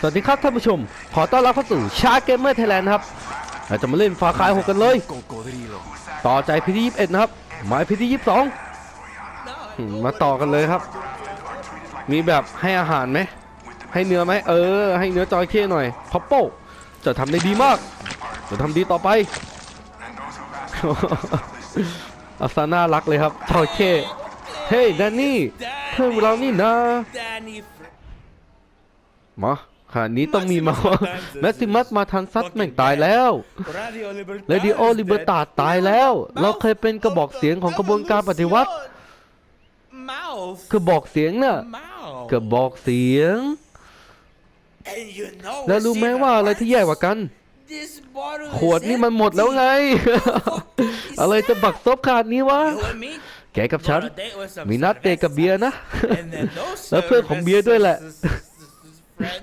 สวัสดีครับท่านผู้ชม ขอต้อนรับเข้าสู่ชาร์เกมเมอร์ไทยแลนด์ครับเราจะมาเล่นฟาคายหกกันเลย Cocodrilo. ต่อใจพีที่21นะครับ หมายพีที่22อืมมาต่อกันเลยครับ มีแบบให้อาหารไหม ให้เนื้อไหม เออ ให้เนื้อจอยเข้หน่อยพอปโป้จะทำได้ดีมาก จะทำดีต่อไปอาซาน่ารักเลยครับจอยเข้เฮ้ยแดนนี่เพื่อนเรานี่นะ Danny Fr- มา ขณะนี้ต้องมีมาแมสซิมัสมาทันซัดแม่งตายแล้ว Radio Libertad เรดิโอ is ลิเบอร์ตา dead. ตายแล้ว เราเคยเป็นกระบอกเสียงของกระบวนการปฏิวัติ Mouth กระบอกเสียงน่ะ Mouth กระบอกเสียง And you know แล้วรู้ไหมว่าอะไรที่แย่กว่ากัน This bottle ขวดนี่มันหมดแล้วไง อะไรจะบักซบขาดนี้วะ You and me แกกับฉัน on a date with some มีนัดเตะกับเบียร์นะ And then those แล้วเพื่อนของเบียร์ด้วยแหละ friends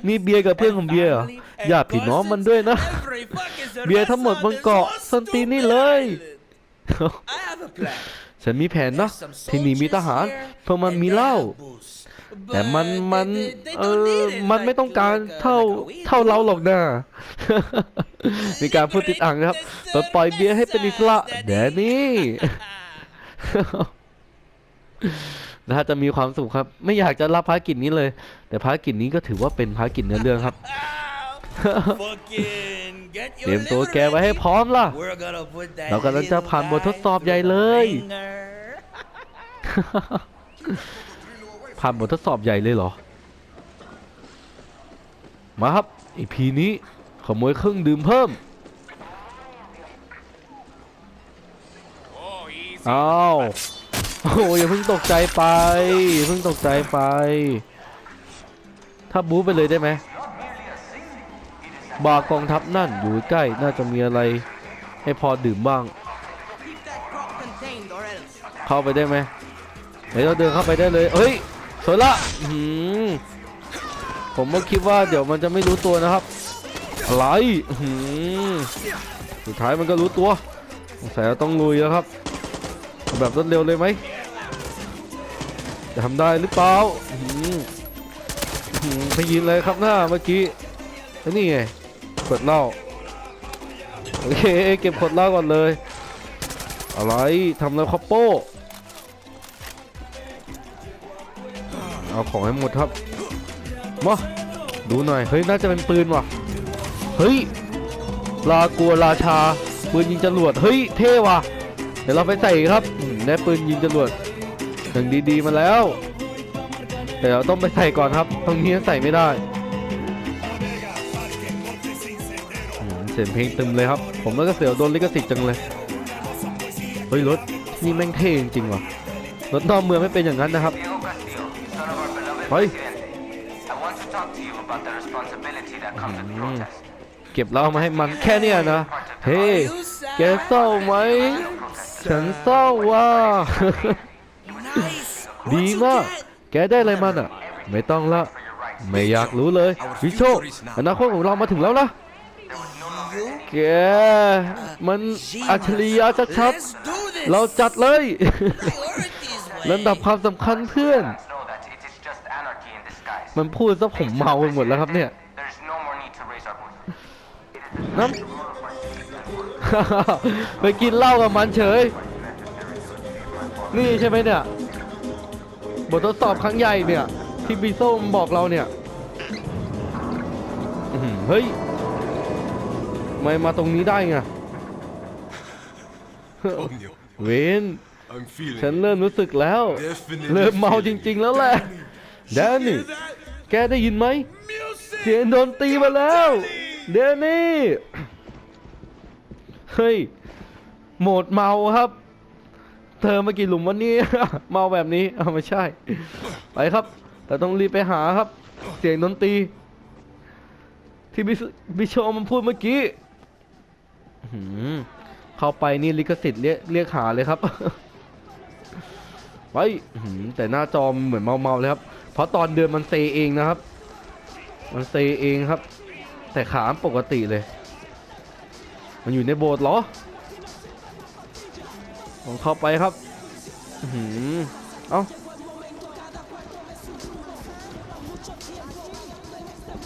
มีเบียร์กับเพื่อนของเบียร์เหรอ and ญาติพี่น้องมันด้วยนะ every fucking เบียร์ทั้งหมดบนเกาะ survivor ส้นตีนนี่เลย I have a plan ฉันมีแผนนะ ที่นี่มีทหารเพราะมันมีเหล้าแต่มันมันเออมันไม่ต้องการเท่าเท่าเราหรอกนะมีการพูดติดอ่างนะครับปลดปล่อยเบียร์ให้เป็นอิสระแดนนี่ถ้าจะมีความสุขครับ ไม่อยากจะรับภารกิจนี้เลย แต่ภารกิจนี้ก็ถือว่าเป็นภารกิจเนื้อเรื่องครับ Fucking get เตรียมตัวแกไว้ให้พร้อมล่ะ We're gonna put that เรากำลังจะผ่านบททดสอบใหญ่เลย ringer. ผ่านบททดสอบใหญ่เลยเหรอ มาครับอีพีนี้ขโมยเครื่องดื่มเพิ่ม อ้าว โอ้โหอย่าเพิ่งตกใจไปอย่าเพิ่งตกใจไป ถ้าบู๊ไปเลยได้ไหมบาร์กองทัพนั่นอยู่ใกล้น่าจะมีอะไร ให้พอดื่มบ้าง เข้าไปได้ไหมเดี๋ยวเราเดินเข้าไปได้เลยเฮ้ยสวยละอื้อหือผมก็คิดว่าเดี๋ยวมันจะไม่รู้ตัวนะครับอะไรสุดท้ายมันก็รู้ตัวสงสัยเราต้องลุยแล้วครับ แบบรวดเร็วเลยไหมจะทำได้หรือเปล่า ไปยินเลยครับหน้าเมื่อกี้แล้วนี่ไงขวดเล้าโอเคเก็บขวดเล้าก่อนเลย อะไรทำแล้วครับโป้เอาของให้หมดครับมาดูหน่อยเฮ้ยน่าจะเป็นปืนว่ะเฮ้ยลากัวราชาปืนยิงจรวดเฮ้ยเท่ว่ะเดี๋ยวเราไปใส่ครับอืมได้ปืนยิงจรวดหึงดีๆมาแล้ว แต่เราต้องไปใส่ก่อนครับ ตรงนี้ใส่ไม่ได้เสียงเพลงตึมเลยครับ ผมแล้วก็เสียวโดนลิขสิทธิ์จังเลย เฮ้ยรถนี่แม่งเท่จริงว่ะ รถนอกเมืองไม่เป็นอย่างนั้นนะครับ Diego Castillo, son of our beloved Oi. presidente. I want to talk to you about the responsibility that comes with protest. เก็บเหล้ามาให้มันแค่เนี้ยนะ เฮ้แกเศร้าไหม ฉันเศร้าว่ะ ดีมาก แกได้อะไรมันอะ ไม่ต้องละ ไม่อยากรู้เลยวิโชคอนาคตของเรามาถึงแล้วนะแกมันอัจฉริยะชัด Let's do this. ๆเราจัดเลย Priorities, man. ลำดับความสำคัญเพื่อน Know that it is just anarchy in disguise. มันพูดซะผมเมาไปหมดแล้วครับเนี่ย There is no more need to raise our voices. น้ำไปกินเหล้ากับมันเฉย นี่ใช่ไหมเนี่ย บททดสอบครั้งใหญ่เนี่ยที่บีโซ่มนบอกเราเนี่ยอื้อหือเฮ้ยทำไมมาตรงนี้ได้ไง Coño, เวน I'm feeling ฉันเริ่มรู้สึกแล้ว Definitely เริ่มเมาจริง ๆ แล้วแหละแดนนี่แกได้ยินไหมเสียงโดนตรีมาแล้วเดนนี่ เฮ้ยโหมดเมาครับ เธอมากี่หลุมวันนี้เมาแบบนี้เอาไม่ใช่ ไปครับ แต่ต้องรีบไปหาครับ เสียงดนตรี ที่บิบิโชมันพูดเมื่อกี้เข้าไปนี่ลิขสิทธิ์เรียกเรียกหาเลยครับไว้แต่หน้าจอมเหมือนเมาๆเลยครับ เพราะตอนเดินมันเซเองนะครับ มันเซเองครับ แต่ขาปกติเลย มันอยู่ในโบสถ์เหรอ ลองเข้าไปครับอื้อหือเอ้า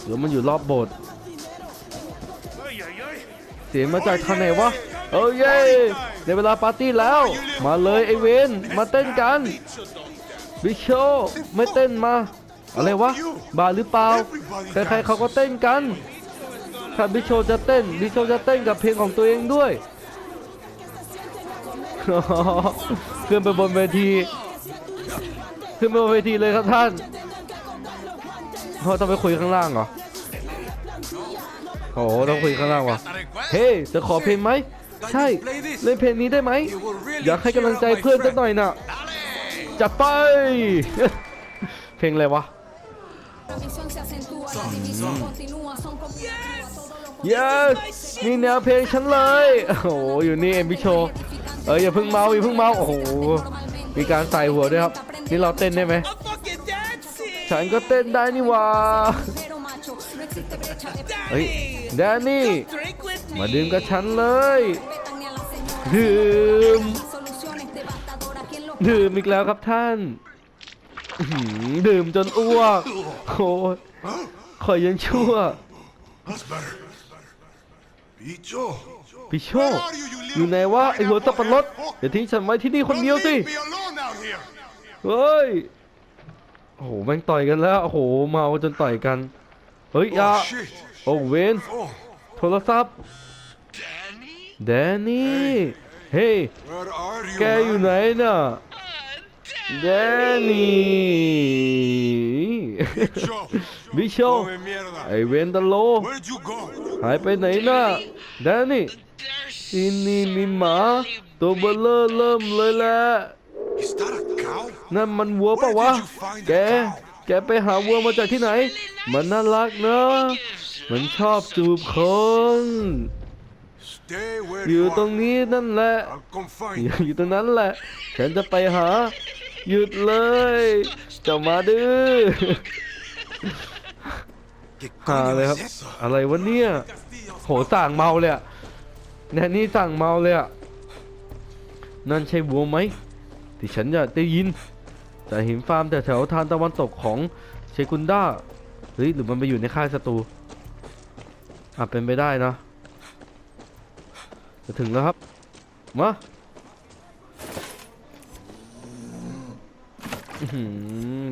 หรือมันอยู่รอบโบสถ์เสียงมาจากทางไหนวะ เอ้ยเย้ในเวลาปาร์ตี้แล้ว มาเลยไอเวนมาเต้นกันบิโชไม่เต้นมา อะไรวะ บาหรือเปล่า ใครๆเขาก็เต้นกันถ้าบิโชจะเต้นบิโชจะเต้นกับเพลงของตัวเองด้วย ขึ้นไปบนเวที ขึ้นไปบนเวทีเลยครับท่านเขาต้องไปคุยข้างล่างเหรอโอ้ต้องคุยข้างล่างวะเฮ้จะขอเพลงไหม ใช่เล่นเพลงนี้ได้ไหม อยากให้กำลังใจเพื่อนสักหน่อยน่ะจัดไป เพลงอะไรวะ La misión se acentúa, la división continúa, son como una grúa, todo lo yes นี่แนวเพลงฉันเลย โอ้โห อยู่นี่เอ็มพิโช เอออย่าเพิ่งเมาอย่าเพิ่งเมาโอ้โหมีการใส่หัวด้วยครับ นี่เราเต้นได้ไหม I'm fucking dancing. ฉันก็เต้นได้นี่หว่า Pero macho, no existe brecha de เฮ้ย Danny, แดนนี่ drink with me. มาดื่มกับฉันเลย respetan ni a la señora. ดื่ม Soluciones devastadoras, ¿quién lo ดื่มอีกแล้วครับท่านอื้อหือดื่มจนอ้วกโอ้ยขอยยังชั่ว That's better. Bicho. พี่โชคอยู่ไหนวะไอหัวตะปะรดอย่าทิ้งฉันไว้ที่นี่คนเดียวสิ Don't leave me alone out here. เฮ้ยโอ้โหแม่งต่อยกันแล้วโอ้โหเมาจนต่อยกันเฮ้ยอยา Oh shit. โอ้เวน Oh, โทรศัพท์แดนนี่เฮ้ย where are you? แกอยู่ไหน man? น่ะแดนนี่ Bicho. บิโช Come mierda. ไอเวนตะโล Where'd you go? หายไปไหนน่ะแดนนี่ ที่นี่มีหมาตัวเบลเลอร์เริ่มเลยแหละ Is that a cow? นั่นมันวัวปะวะ แก แกไปหาวัวมาจากที่ไหน มันน่ารักนะ มันชอบจูบคน Stay where อยู่ you ตรง are. นี้นั่นแหละ I'll come อ find ยู่ you. อยู่ตรงนั้นแหละ ฉันจะไปหา หยุดเลยเจะมาดื้อ ¿Qué หา coño เลยครับ es eso? อะไรวะเนี่ย โหสั่งเมาเลยอะ แนนนี่สั่งเมาเลยอะนั่นใช่วัวไหมที่ฉันอยากได้ยิน แต่หินฟาร์มแต่แถวทางตะวันตกของเชกุนด้าเฮ้ยหรือมันไปอยู่ในค่ายศัตรูอะเป็นไปได้นะจะถึงแล้วครับมา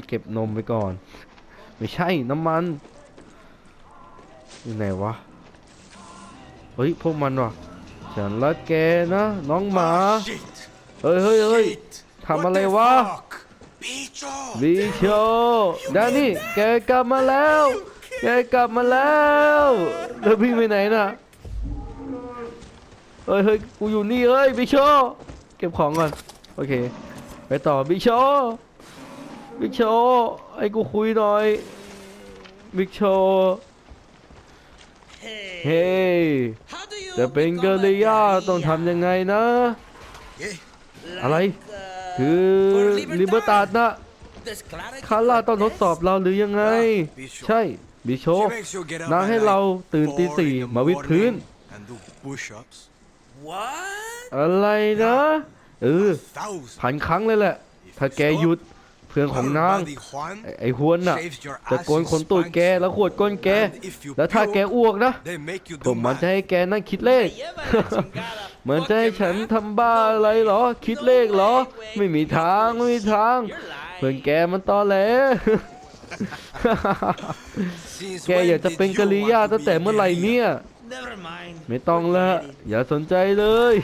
เก็บนมไปก่อน ไม่ใช่น้ำมันอยู่ไหนวะ เฮ้ย พวกมันวะ ฉันรักแกนะ น้องหมา Shit. เฮ้ยเฮ้ยเฮ้ย Shit. ทำอะไร What the วะ fuck? Bicho. บิโชดานี่แกกลับมาแล้ว แกกลับมาแล้ว แล้วพี่ไปไหนน่ะเฮ้ยเฮ้ยกูอยู่นี่เฮ้ยบิโชเก็บของก่อน โอเค ไปต่อบิโชบิโชไอ้กูคุยหน่อยบิโช Hey, เฮ้ย how do you จะเป็น become เก a ลิยา guerrilla? ต้องทำยังไงนะ อะไร Like, uh, คือ for ลิเบอร์ตาดนะ Does Clara คาร่าต้องทดสอบเราหรือยังไง ใช่บิโช She makes you get up นาง at ให้เรา like ตื่นตี four สี่ in the มาวิดพื้น morning and do push-ups. What? อะไรนะ เออ Thousand. พันครั้งเลยแหละ ถ้าแกหยุดเพื่อนของนาง Our buddy Juan ไอ้ไอ้ฮวนน่ะ shaves your จะ ass โกน and ขนตูด spanks แกแล้วขวดก้นแก And if you แล้วถ้าแก puke, อ้วกนะ they make you ผ do มมัน math. จะให้แกนั่งคิดเลข Lleva la chingada. เหมือนจะให้ฉันทำบ้าอะไรเหรอ คิดเลขเหรอ ไม่มีทางไม่มีทาง You're lying. เพื่อนแกมันตอแหล Since แกอยากจะเป็นกะลียาตั้งแต่เมื่อไหร่เนี่ย Never mind. ไม่ต้องละ Forget it. อย่าสนใจเลย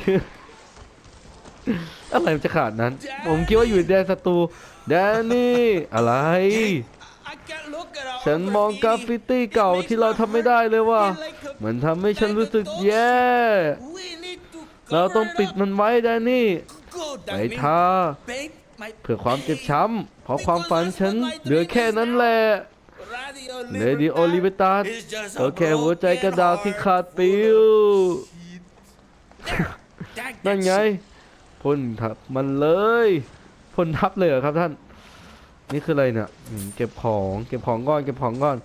อะไรมันจะขาดนั้น ผมคิดว่าอยู่ในแดนศัตรู แดนนี่ อะไร ฉันมองกราฟฟิตี้เก่าที่เราทำไม่ได้เลยว่ะมันทำให้ฉันรู้สึกแย่ เราต้องปิดมันไว้แดนนี่ไปทาเพื่อความเจ็บช้ำเพราะความฝันฉันเหลือแค่นั้นแหละเรดิโอลิเบตา is just a ก็แค่หัวใจกระดาษที่ขาดปิวนั่นไงพ่นทับมันเลย พ่นทับเลยเหรอครับท่าน นี่คืออะไรเนี่ยเก็บของเก็บของก่อนเก็บของก่อน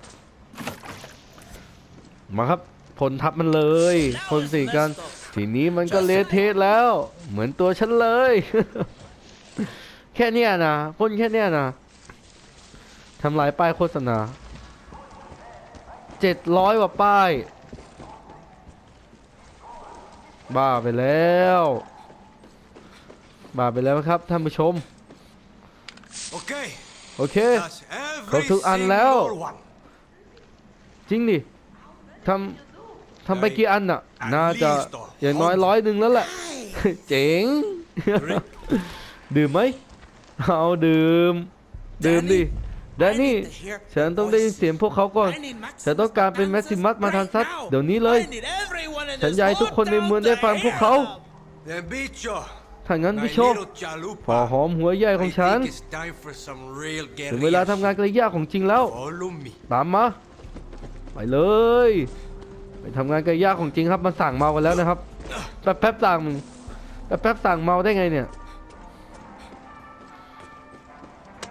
มาครับพ่นทับมันเลยพ่นสีกัน ทีนี้มันก็เละเทะแล้ว เหมือนตัวฉันเลย แค่เนี้ยนะพ่นแค่เนี้ยนะทำลายป้ายโฆษณาเจ็ดร้อยกว่าป้าย บ้าไปแล้ว บ้าไปแล้วครับท่านผู้ชม โอเค That's ครบ every ทุกอันแล้ว single one. จริงดิทำทำไปกี่อันน่ะ น่าจะอย่างน้อยร้อยหนึ่งแล้วแหละ เจ๋ง ดื่มไหมเอาดื่ม ดื่มดิแดนนี่ ฉันต้องได้ยินเสียงพวกเขาก่อน I need Maximus ฉันต้องการเป็นแม็กซิมัสมาทันซัด right now. เดี๋ยวนี้เลย I need everyone in ฉัน this อยากให้ทุกคนในเมืองได้ฟังพวกเขา hotel. Then Bicho, ถ้างั้น my พี่โชค little พอห chalupa. อมหัวใหญ่ของ I ฉัน think it's time for some real ถึงเวลาทำงาน guerrillas. กระยาของจริงแล้ว Follow me. ตามมา ไปเลย ไปทำงานกระยาของจริงครับมันสั่งเมากันแล้วนะครับแป๊บแป๊บสั่งมึงแป๊บแป๊บสั่งเมาได้ไงเนี่ย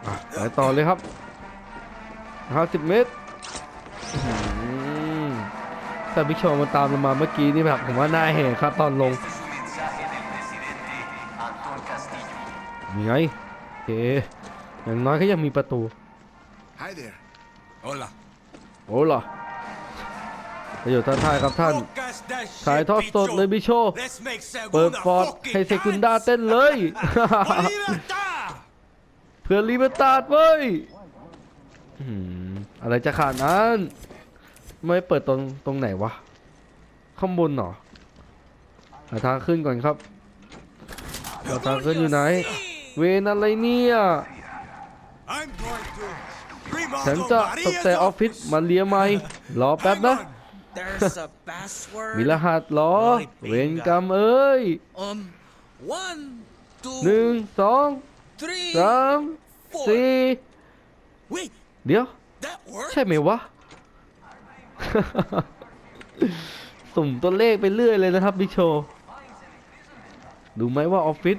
อะไปต่อเลยครับห้าสิบเมตรอื้อหือถ้าพี่โชว์มาตามเรามาเมื่อกี้นี่แบบผมว่าหน้าแหกครับตอนลง นี่ไงโอเคอย่างน้อยก็ยังมีประตู Hi there. Hola. โอ้เหรอประโยชน์ท้าทายครับท่าน Broadcast that shit, ถ่ายทอดสด Bicho. เลยพี่โช Let's make เปิด segunda ฟอร์ด fucking ให้เซกุนดา dance. เต้นเลย Libertad! เพื่อลิเบตาดเว้ยอื้อหืออะไรจะขาดนั้น ไม่เปิดตรงตรงไหนวะ ข้างบนเหรอหาทางขึ้นก่อนครับหาทางขึ้นอยู่ไหน เวนอะไรเนี่ย I'm going to remodel ฉันจะตกแต่ออฟฟิศมาเลียไหมรอแป๊บนะ There's a password. มีรหัสเหรอ เวนกรรมเอ้ย Um, one, two, หนึ่งสอง three, สาม four. สี่ Wait, เดี๋ยว that worked? ใช่ไหมวะ สุ่มตัวเลขไปเรื่อยเลยนะครับบิ๊กโชว์ดูไหมว่าออฟฟิศ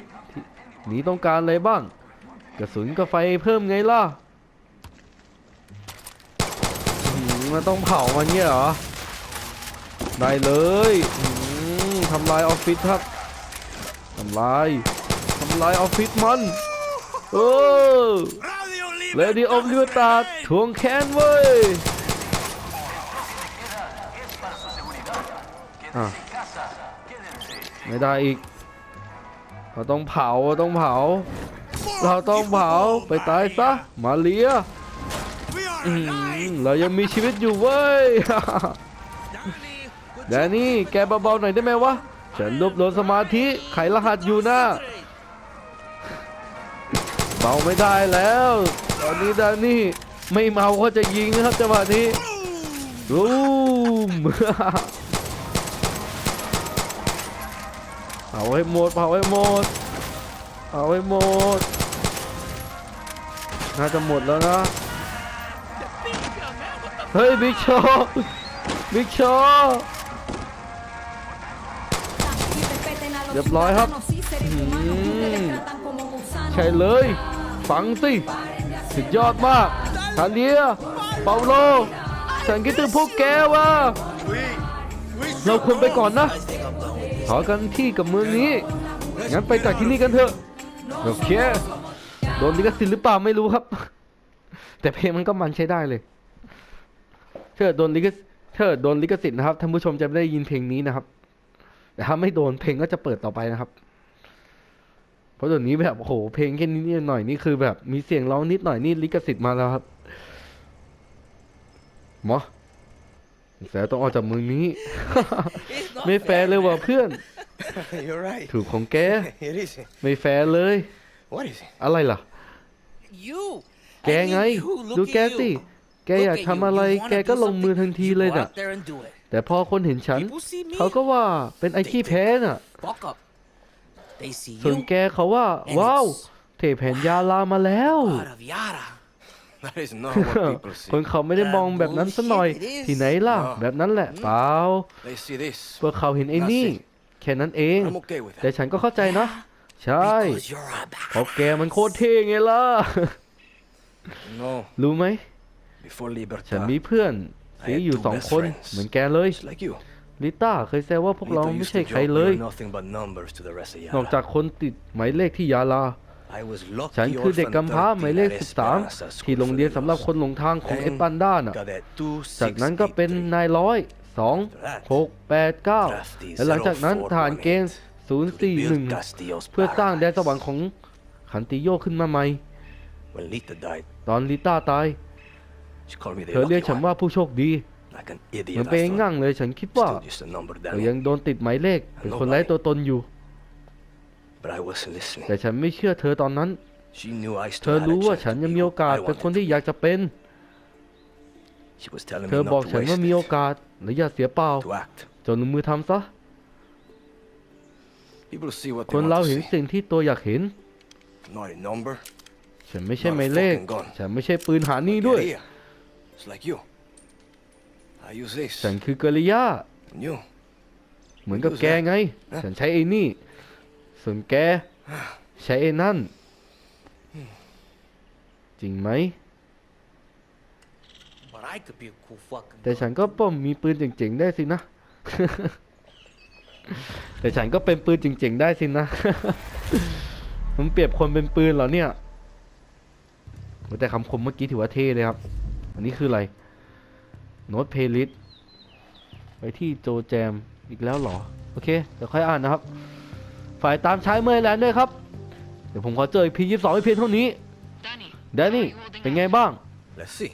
นี้ต้องการอะไรบ้าง กระสุนกับไฟเพิ่มไงล่ะมันต้องเผามันเนี่ยเหรอ ได้เลยทำลายออฟฟิศครับทำลายทำลายออฟฟิศมันโอ้เลดี้ออฟลิเวตาทวงแค้นเว้ยอะไม่ได้อีก เราต้องเผาเราต้องเผา เราต้องเผาไปตายซะมาเลีย We are อืม alive. เรายังมีชีวิตอยู่เว้ย Danny, would แดนนี่แกเบาๆหน่อยได้ไหมวะฉันรวบรวมสมาธิไขรหัสอยู่นะเมาไม่ได้แล้ว ตอนนี้แดนนี่ไม่เมาก็จะยิงนะครับจังหวะนี้รูม เผาให้หมดเผาให้หมดเผาให้หมด น่าจะหมดแล้วนะ เฮ้ยบิ๊กโชบิ๊กโช Y respeten a los Yep, lo dejó. ciudadanos y seres humanos que ustedes Mm. tratan como gusanos. ใช่เลย ฟังสิสุดยอดมากทาเลียเปาโล ฉันคิดถึงพวกแกว่ะ We, we เรา should ควรไปก่อน go. นะ ขอกันที่กับเมืองนี้ งั้นไปจากที่นี่กันเถอะโอเคโดนลิขสิทธิ์หรือเปล่าไม่รู้ครับ แต่เพลงมันก็มันใช้ได้เลยถ้าเกิดโดนลิขถ้าเกิดโดนลิขสิทธิ์นะครับท่านผู้ชมจะไม่ได้ยินเพลงนี้นะครับ แต่ถ้าไม่โดนเพลงก็จะเปิดต่อไปนะครับ เพราะเดี๋ยวนี้แบบโอ้โหเพลงแค่นี้นิดหน่อยนี่คือแบบมีเสียงร้องนิดหน่อยนี่ลิขสิทธิ์มาแล้วครับหมอ แสต้องออกจากเมืองนี้ It's not ไม่แฟร์เลยว่ะเพื่อน You're right. ถูกของแก It is. ไม่แฟร์เลย What is it? อะไรล่ะ You. แก I ไง mean, you. Look ดู at แก you. สิแก Look อยาก at ทำ you. อะไร You wanna แกก็ do ลงมือ something, ทันที you เลย go น่ะ out there and do it. แต่พอคนเห็นฉัน People see me. เขาก็ว่าเป็นไอ้ขี้แพ้น่ะ Fuck up. They see ส่วน you. แกเขาว่า And ว้าว it's เทแผนยาลามาแล้ว Out of Yara. คน see. เขาไม่ได้มองแบบนั้นซะหน่อย Bullshit, it is. ที่ไหนล่ะ แบบนั้นแหละเปล่า They see this. พวกเขาเห็นไอ้นี่ แค่นั้นเอง I'm okay with แต่ that. ฉันก็เข้าใจนะ ใช่ Because you're a เพราะแกมันโคตรเท่ไงล่ะ No, รู้ไหม before ฉัน Libertad, มีเพื่อนสีอยู่ I had two สอง best คน friends. เหมือนแกเลย just like you. ลิต้าเคยแซวว่าพวกเรา Lito ไม่ used ใช่ to ใคร joke we เลย were nothing but numbers to the rest of นอก Yara. จากคนติดหมายเลขที่ยาลา I was lucky ฉันคือเด็ก orphan กำพร้าหมายเลข 13 at 13 Esperanza ที่โรงเรียนสำหรับคนหลงทางของเอสปันด้าน่ะ Cadet จากนั้นก็เป็น 2, นายร้อยสองหกแปดเก้าและหลังจากนั้นทหารเกณฑ์041 เพื่อสร้างแดนสวรรค์ของขันติโยขึ้นมาใหม่ When Lita died, ตอนลิต้าตาย she called me the เธอเรียก lucky ฉัน one. ว่าผู้โชคดี Like an เหมือน idiot. เป็น I ง่าง thought. เลยฉันคิดว่า Still just a number เธอ down ยัง here. โดนติดหมายเลขเป็นคนไร้ตัวตนอยู่ แต่ฉันไม่เชื่อเธอตอนนั้น She knew I เธอ still had รู้ a ว่า chance ฉัน to ยัง be มี who โอกาส I เป็นคน wanted ที่ to อยากจะเป็น be. She was telling เธ me อบอก not ฉัน to ว่า waste มีโอ it, กาสและอย่าเสียเปล่า to act. จนลงมือทำซะ People see what ค they นเรา want เห็น to see. สิ่งที่ตัวอยากเห็น Not a number. ฉันไม่ใช่หมายเลข fucking gun ฉันไม่ใช่ปืนหานี่ด้วย Guerrilla. It's like you. I use this. ฉันคือกอริยา And you. เหมือนกับแกไง ฉันใช้ไอ้นี่ ส่วนแก ใช้ไอ้นั่น จริงไหม But I could be a cool fucking แต่ฉันก็ป้อมมีปืนเจ๋งๆได้สินะ แต่ฉันก็เป็นปืนเจ๋งๆได้สินะมันเปรียบคนเป็นปืนเหรอเนี่ยโอ้แต่คำคมเมื่อกี้ถือว่าเท่เลยครับ อันนี้คืออะไร โน้ตเพลย์ลิสไปที่โจแจมอีกแล้วเหรอ โอเค เดี๋ยวค่อยอ่านนะครับ ฝ่ายตามใช้เมย์แลนด์ด้วยครับ เดี๋ยวผมขอเจออีพียี่สองเพียงเท่านี้ Danny, แดนนี่เป็นไงบ้าง Let's see.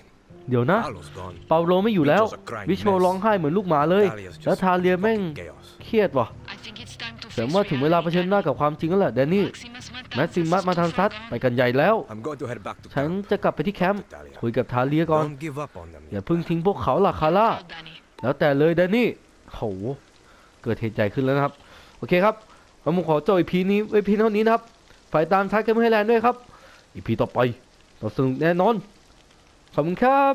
เดี๋ยวนะ Paolo's gone. เปาโลไม่อยู่แล้ว Vito's a crying วิโช mess. ร้องไห้เหมือนลูกหมาเลย Talia's just แล้วทาเลียแม่ง fucking chaos. เครียดว่ะ I think it's time to แต่ face ว่าถึงเวลาเผชิญหน้า reality, กับความจริงแล้วแหละแดนนี่ Danny. แมสซิมัสมาทางซัดไปกันใหญ่แล้ว I'm going to head back to ฉัน camp. จะกลับไปที่แคมป์คุยกับทาเลียก่อน Don't give up on them. อย่า yet. เพิ่งทิ้งพวกเขาล่ะคาร่า Call Danny. แล้วแต่เลยแดนนี่โหเกิดเหตุใหญ่ขึ้นแล้วนะครับ โอเคครับ ผมขอจบอีพีนี้ไว้เพียงเท่านี้นะครับฝ่ายตามทักกันไม่ให้แลนด์ด้วยครับอีพีต่อไปเราสนุกแน่นอน ขอบคุณครับ